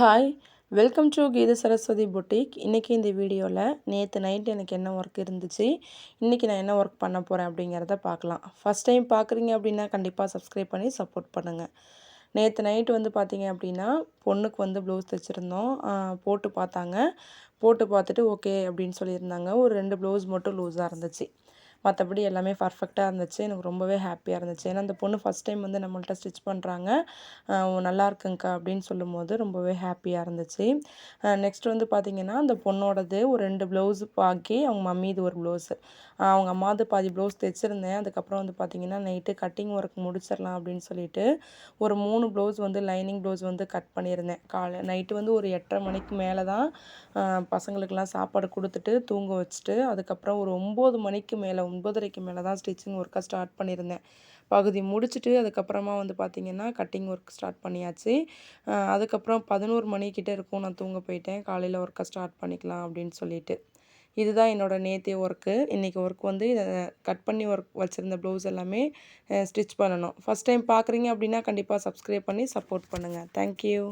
Hi welcome to Geetha Saraswati boutique இன்றைக்கி இந்த வீடியோவில் நேற்று நைட் எனக்கு என்ன ஒர்க் இருந்துச்சு இன்றைக்கி நான் என்ன ஒர்க் பண்ண போகிறேன் அப்படிங்கிறத பார்க்கலாம். ஃபஸ்ட் டைம் பார்க்குறீங்க அப்படின்னா கண்டிப்பாக சப்ஸ்கிரைப் பண்ணி சப்போர்ட் பண்ணுங்கள் நேற்று நைட்டு வந்து பார்த்தீங்க அப்படின்னா பொண்ணுக்கு வந்து ப்ளவுஸ் தைச்சிருந்தோம். போட்டு பார்த்தாங்க. போட்டு பார்த்துட்டு ஓகே அப்படின்னு சொல்லியிருந்தாங்க. ஒரு ரெண்டு ப்ளவுஸ் மட்டும் லூஸாக இருந்துச்சு. மற்றபடி எல்லாமே பர்ஃபெக்டாக இருந்துச்சு. எனக்கு ரொம்பவே ஹாப்பியாக இருந்துச்சு. ஏன்னா அந்த பொண்ணு ஃபஸ்ட் டைம் வந்து நம்மள்ட்ட ஸ்டிச் பண்ணுறாங்க நல்லா இருக்குங்க்கா அப்படின்னு சொல்லும்போது ரொம்பவே ஹாப்பியாக இருந்துச்சு. நெக்ஸ்ட் வந்து பார்த்திங்கன்னா அந்த பொண்ணோடது ஒரு ரெண்டு ப்ளவுஸ் பாக்கி அவங்க மம்மி இது ஒரு ப்ளவுஸு அவங்க அம்மாவது பாதி ப்ளவுஸ் தைச்சிருந்தேன். அதுக்கப்புறம் வந்து பார்த்திங்கன்னா நைட்டு கட்டிங் ஒர்க் முடிச்சிடலாம் அப்படின்னு சொல்லிட்டு ஒரு மூணு ப்ளவுஸ் வந்து லைனிங் ப்ளவுஸ் வந்து கட் பண்ணியிருந்தேன். காலை நைட்டு வந்து ஒரு எட்டரை மணிக்கு மேலே தான் பசங்களுக்கெல்லாம் சாப்பாடு கொடுத்துட்டு தூங்க வச்சுட்டு அதுக்கப்புறம் ஒரு ஒம்பது மணிக்கு மேலே ஒன்பதரைக்கு மேலே தான் ஸ்டிச்சிங் ஒர்க்கை ஸ்டார்ட் பண்ணியிருந்தேன். பகுதி முடிச்சுட்டு அதுக்கப்புறமா வந்து பார்த்திங்கன்னா கட்டிங் ஒர்க் ஸ்டார்ட் பண்ணியாச்சு. அதுக்கப்புறம் பதினோரு மணிக்கிட்ட இருக்கும் நான் தூங்க போயிட்டேன். காலையில் ஒர்க்கை ஸ்டார்ட் பண்ணிக்கலாம் அப்படின்னு சொல்லிட்டு. இதுதான் என்னோடய நேத்திய ஒர்க்கு இன்றைக்கி ஒர்க் வந்து கட் பண்ணி ஒர்க் வச்சுருந்த ப்ளவுஸ் எல்லாமே ஸ்டிச் பண்ணணும். ஃபஸ்ட் டைம் பார்க்குறீங்க அப்படின்னா கண்டிப்பாக சப்ஸ்கிரைப் பண்ணி சப்போர்ட் பண்ணுங்கள் தேங்க்யூ